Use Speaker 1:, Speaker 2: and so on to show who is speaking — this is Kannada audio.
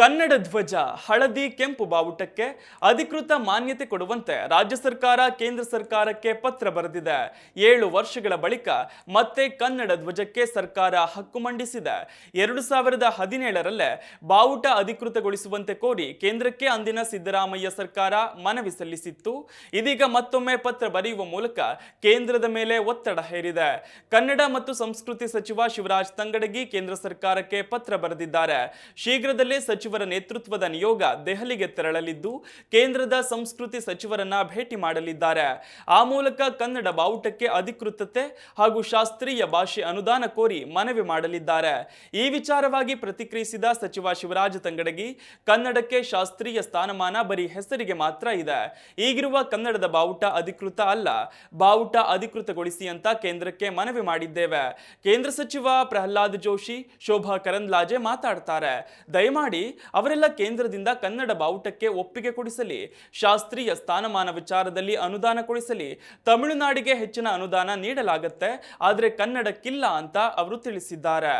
Speaker 1: ಕನ್ನಡ ಧ್ವಜ, ಹಳದಿ, ಕೆಂಪು ಬಾವುಟಕ್ಕೆ ಅಧಿಕೃತ ಮಾನ್ಯತೆ ಕೊಡುವಂತೆ ರಾಜ್ಯ ಸರ್ಕಾರ ಕೇಂದ್ರ ಸರ್ಕಾರಕ್ಕೆ ಪತ್ರ ಬರೆದಿದೆ. ಏಳು ವರ್ಷಗಳ ಬಳಿಕ ಮತ್ತೆ ಕನ್ನಡ ಧ್ವಜಕ್ಕೆ ಸರ್ಕಾರ ಹಕ್ಕು ಮಂಡಿಸಿದೆ. ಎರಡು ಸಾವಿರದ ಹದಿನೇಳರಲ್ಲೇ ಬಾವುಟ ಅಧಿಕೃತಗೊಳಿಸುವಂತೆ ಕೋರಿ ಕೇಂದ್ರಕ್ಕೆ ಅಂದಿನ ಸಿದ್ದರಾಮಯ್ಯ ಸರ್ಕಾರ ಮನವಿ ಸಲ್ಲಿಸಿತ್ತು. ಇದೀಗ ಮತ್ತೊಮ್ಮೆ ಪತ್ರ ಬರೆಯುವ ಮೂಲಕ ಕೇಂದ್ರದ ಮೇಲೆ ಒತ್ತಡ ಹೇರಿದೆ. ಕನ್ನಡ ಮತ್ತು ಸಂಸ್ಕೃತಿ ಸಚಿವ ಶಿವರಾಜ್ ತಂಗಡಗಿ ಕೇಂದ್ರ ಸರ್ಕಾರಕ್ಕೆ ಪತ್ರ ಬರೆದಿದ್ದಾರೆ. ಶೀಘ್ರದಲ್ಲೇ ಸಚಿವರ ನೇತೃತ್ವದ ನಿಯೋಗ ದೆಹಲಿಗೆ ತೆರಳಲಿದ್ದು, ಕೇಂದ್ರದ ಸಂಸ್ಕೃತಿ ಸಚಿವರನ್ನ ಭೇಟಿ ಮಾಡಲಿದ್ದಾರೆ. ಆ ಮೂಲಕ ಕನ್ನಡ ಬಾವುಟಕ್ಕೆ ಅಧಿಕೃತತೆ ಹಾಗೂ ಶಾಸ್ತ್ರೀಯ ಭಾಷೆ ಅನುದಾನ ಕೋರಿ ಮನವಿ ಮಾಡಲಿದ್ದಾರೆ. ಈ ವಿಚಾರವಾಗಿ ಪ್ರತಿಕ್ರಿಯಿಸಿದ ಸಚಿವ ಶಿವರಾಜ ತಂಗಡಗಿ, ಕನ್ನಡಕ್ಕೆ ಶಾಸ್ತ್ರೀಯ ಸ್ಥಾನಮಾನ ಬರೀ ಹೆಸರಿಗೆ ಮಾತ್ರ ಇದೆ. ಈಗಿರುವ ಕನ್ನಡದ ಬಾವುಟ ಅಧಿಕೃತ ಅಲ್ಲ, ಬಾವುಟ ಅಧಿಕೃತಗೊಳಿಸಿ ಅಂತ ಕೇಂದ್ರಕ್ಕೆ ಮನವಿ ಮಾಡಿದ್ದೇವೆ. ಕೇಂದ್ರ ಸಚಿವ ಪ್ರಹ್ಲಾದ್ ಜೋಶಿ, ಶೋಭಾ ಕರಂದ್ಲಾಜೆ ಮಾತಾಡ್ತಾರೆ. ದಯಮಾಡಿ ಅವರೆಲ್ಲ ಕೇಂದ್ರದಿಂದ ಕನ್ನಡ ಬಾವುಟಕ್ಕೆ ಒಪ್ಪಿಗೆ ಕೊಡಿಸಲಿ, ಶಾಸ್ತ್ರೀಯ ಸ್ಥಾನಮಾನ ವಿಚಾರದಲ್ಲಿ ಅನುದಾನ ಕೊಡಿಸಲಿ, ತಮಿಳುನಾಡಿಗೆ ಹೆಚ್ಚಿನ ಅನುದಾನ ನೀಡಲಾಗುತ್ತೆ, ಆದರೆ ಕನ್ನಡಕ್ಕಿಲ್ಲ ಅಂತ ಅವರು ತಿಳಿಸಿದ್ದಾರೆ.